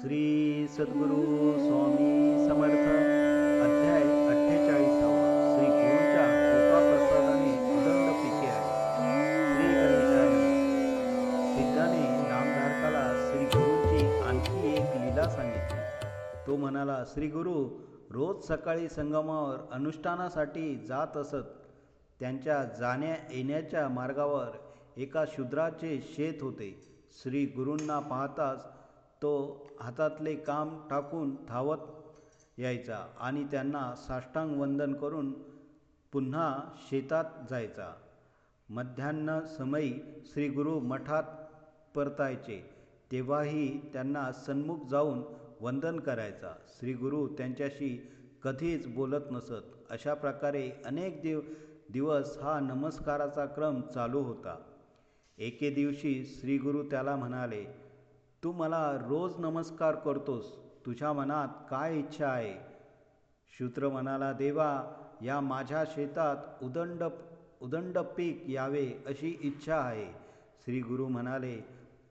श्री सद्गुरू स्वामी समर्थ अध्याय अठ्ठेचाळीसावा. श्री गुरूच्या कृपा प्रसादाने उदंड पिके आहे श्री गणेशाय सिद्धाने नामधारकाला श्री गुरूंची आणखी एक लीला सांगितली. तो म्हणाला श्री गुरु रोज सकाळी संगमावर अनुष्ठानासाठी जात असत. त्यांच्या जाण्या येण्याच्या मार्गावर एका शूद्राचे शेत होते. श्री गुरूंना पाहताच तो हातातले काम टाकून धावत यायचा आणि त्यांना साष्टांग वंदन करून पुन्हा शेतात जायचा. मध्यान्ह समयी श्रीगुरु मठात परतायचे. तेव्हाही त्यांना सन्मुख जाऊन वंदन करायचा. श्रीगुरु त्यांच्याशी कधीच बोलत नसत. अशा प्रकारे अनेक दिव दिवस हा नमस्काराचा क्रम चालू होता. एके दिवशी श्रीगुरु त्याला म्हणाले तू मला रोज नमस्कार करतोस. तुझ्या मनात काय इच्छा आहे? शूद्र म्हणाला देवा या माझ्या शेतात उदंड उदंड पीक यावे अशी इच्छा आहे. श्री गुरु म्हणाले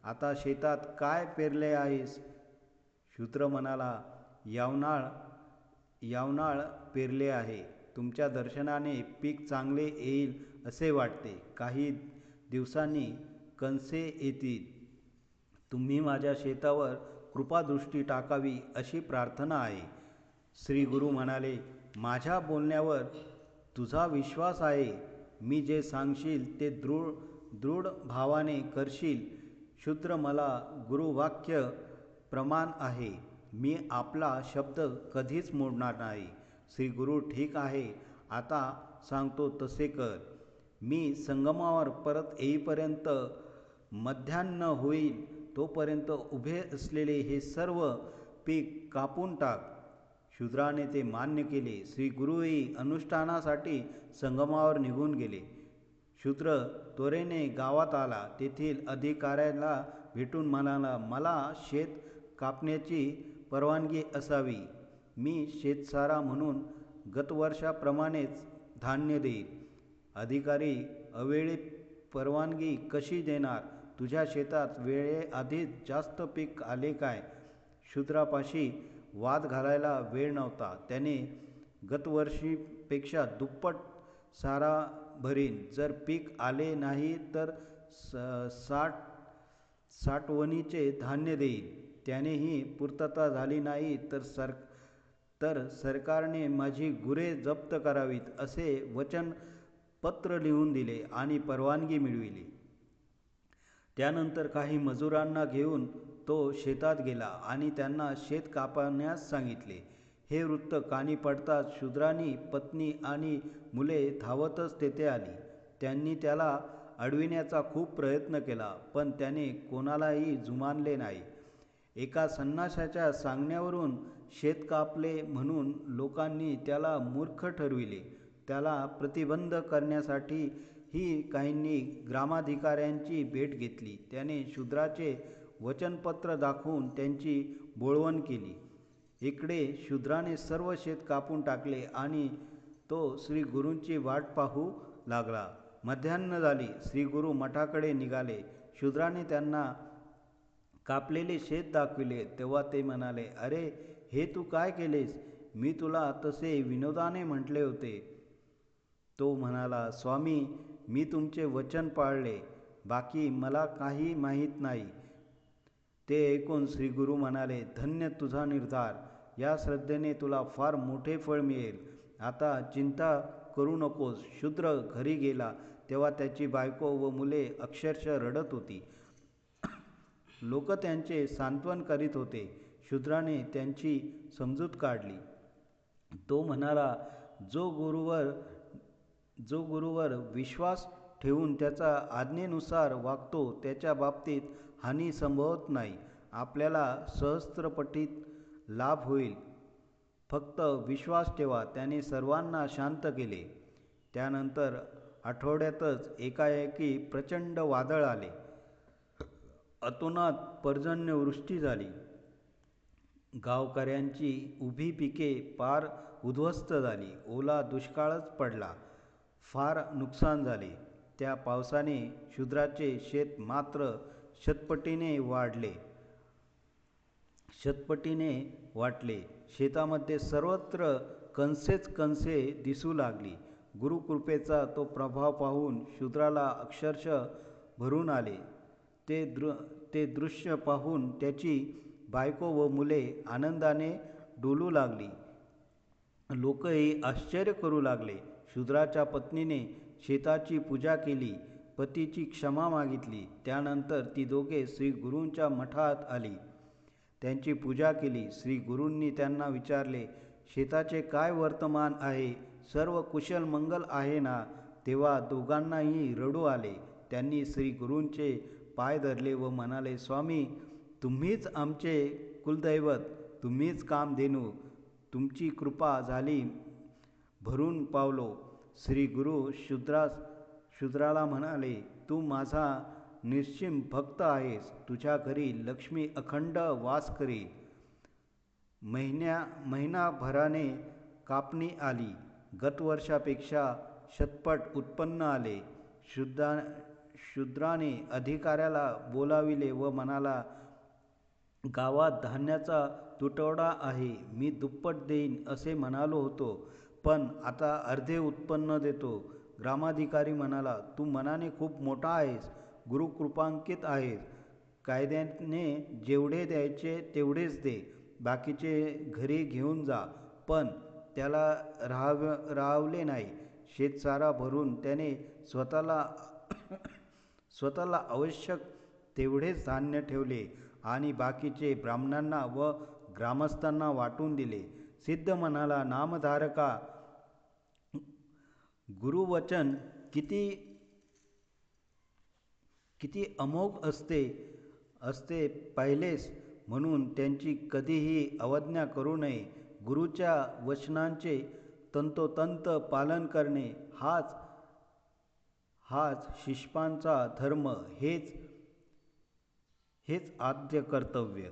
आता शेतात काय पेरले आहेस? शूद्र म्हणाला यावनाळ यावनाळ पेरले आहे. तुमच्या दर्शनाने पीक चांगले येईल असे वाटते. काही दिवसांनी कणसे येतील. तुम्ही माझ्या शेतावर कृपादृष्टी टाकावी अशी प्रार्थना आहे. श्री गुरु म्हणाले माझ्या बोलण्यावर तुझा विश्वास आहे. मी जे सांगशील ते दृढ दृढ भावाने करशील. शूद्र मला गुरुवाक्य प्रमाण आहे. मी आपला शब्द कधीच मोडणार नाही. श्री गुरु ठीक आहे. आता सांगतो तसे कर. मी संगमावर परत येईपर्यंत मध्यान्न होईल. तोपर्यंत उभे असलेले हे सर्व पीक कापून टाक. शूद्राने ते मान्य केले. श्री गुरुही अनुष्ठानासाठी संगमावर निघून गेले. शूद्र त्वरेने गावात आला. तेथील अधिकाऱ्याला भेटून म्हणाला मला शेत कापण्याची परवानगी असावी. मी शेतसारा म्हणून गतवर्षाप्रमाणेच धान्य देईल अधिकारी अवेळी परवानगी कशी देणार? तुझ्या शेतात वेळेआधीच जास्त पीक आले काय? शूद्रापाशी वाद घालायला वेळ नव्हता. त्याने गतवर्षीपेक्षा दुप्पट सारा भरीन. जर पीक आले नाही तर स साठ साठवणीचे धान्य देईन. त्यानेही पूर्तता झाली नाही तर सर तर सरकारने माझी गुरे जप्त करावीत असे वचन पत्र लिहून दिले आणि परवानगी मिळविली. त्यानंतर काही मजुरांना घेऊन तो शेतात गेला आणि त्यांना शेत कापण्यास सांगितले. हे वृत्त कानी पडताच शूद्रानी पत्नी आणि मुले धावतच तेथे आली. त्यांनी त्याला अडविण्याचा खूप प्रयत्न केला पण त्याने कोणालाही जुमानले नाही. एका संन्याशाच्या सांगण्यावरून शेत कापले म्हणून लोकांनी त्याला मूर्ख ठरविले. त्याला प्रतिबंध करण्यासाठी ही काहींनी ग्रामाधिकाऱ्यांची भेट घेतली. त्याने शूद्राचे वचनपत्र दाखवून त्यांची बोळवण केली. इकडे शूद्राने सर्व शेत कापून टाकले आणि तो श्री गुरूंची वाट पाहू लागला. मध्यान्ह झाली. श्री गुरु मठाकडे निघाले. शूद्राने त्यांना कापलेले शेत दाखविले. तेव्हा ते म्हणाले अरे हे तू काय केलेस? मी तुला तसे विनोदाने म्हटले होते. तो म्हणाला स्वामी मी तुमचे वचन पाळले बाकी मला काही माहीत नाही. ते ऐकून श्री गुरु म्हणाले धन्य तुझा निर्धार. या श्रद्धेने तुला फार मोठे फळ मिळेल. आता चिंता करू नकोस. शूद्र घरी गेला तेव्हा त्याची बायको व मुले अक्षरशः रडत होती. लोक त्यांचे सांत्वन करीत होते. शूद्राने त्यांची समजूत काढली. तो म्हणाला जो गुरुवर जो गुरुवर विश्वास ठेवून त्याचा आज्ञेनुसार वागतो त्याच्या बाबतीत हानी संभवत नाही. आपल्याला सहस्त्रपटीत लाभ होईल. फक्त विश्वास ठेवा त्याने सर्वांना शांत केले. त्यानंतर आठवड्यातच एकाएकी प्रचंड वादळ आले. अतोनात पर्जन्यवृष्टी झाली. गावकऱ्यांची उभी पिके पार उद्ध्वस्त झाली. ओला दुष्काळच पडला. फार नुकसान झाले. त्या पावसाने शूद्राचे शेत मात्र शतपटीने वाढले. शतपटीने वाटले. शेतामध्ये सर्वत्र कणसेच कणसे दिसू लागली. गुरुकृपेचा तो प्रभाव पाहून शूद्राला अक्षरशः भरून आले. ते दृ ते दृश्य पाहून त्याची बायको व मुले आनंदाने डोलू लागली. लोकही आश्चर्य करू लागले. शूद्राच्या पत्नीने शेताची पूजा केली पतीची क्षमा मागितली. त्यानंतर ती दोघे श्री गुरूंच्या मठात आली. त्यांची पूजा केली. श्री गुरूंनी त्यांना विचारले शेताचे काय वर्तमान आहे? सर्व कुशल मंगल आहे ना? तेव्हा दोघांनाही रडू आले. त्यांनी श्री गुरूंचे पाय धरले व म्हणाले स्वामी तुम्हीच आमचे कुलदैवत. तुम्हीच कामधेनू तुमची कृपा झाली भरून पावलो. श्री गुरु शूद्रास शूद्राला म्हणाले तू माझा निश्चिम भक्त आहेस. तुझ्या घरी लक्ष्मी अखंड वास करील महिन्या महिनाभराने कापणी आली. गतवर्षापेक्षा शतपट उत्पन्न आले. शुद्धा शूद्राने अधिकाऱ्याला बोलाविले व म्हणाला गावात धान्याचा तुटवडा आहे. मी दुप्पट देईन असे म्हणालो होतो. पण आता अर्धे उत्पन्न देतो. ग्रामाधिकारी म्हणाला तू मनाने खूप मोठा आहेस गुरुकृपांकित आहेस. कायद्याने जेवढे द्यायचे तेवढेच दे. बाकीचे घरी घेऊन जा. पण त्याला राहाव राहावले नाही. शेतसारा भरून त्याने स्वतःला स्वतःला आवश्यक तेवढेच धान्य ठेवले आणि बाकीचे ब्राह्मणांना व ग्रामस्थांना वाटून दिले. सिद्ध म्हणाला नामधारका. गुरुवचन किती किती अमोघ असते असते पाहिलेस म्हणून त्यांची कधीही अवज्ञा करू नये. गुरुच्या वचनांचे तंतोतंत पालन करणे हाच हाच शिष्पांचा धर्म हेच हेच आद्य कर्तव्य.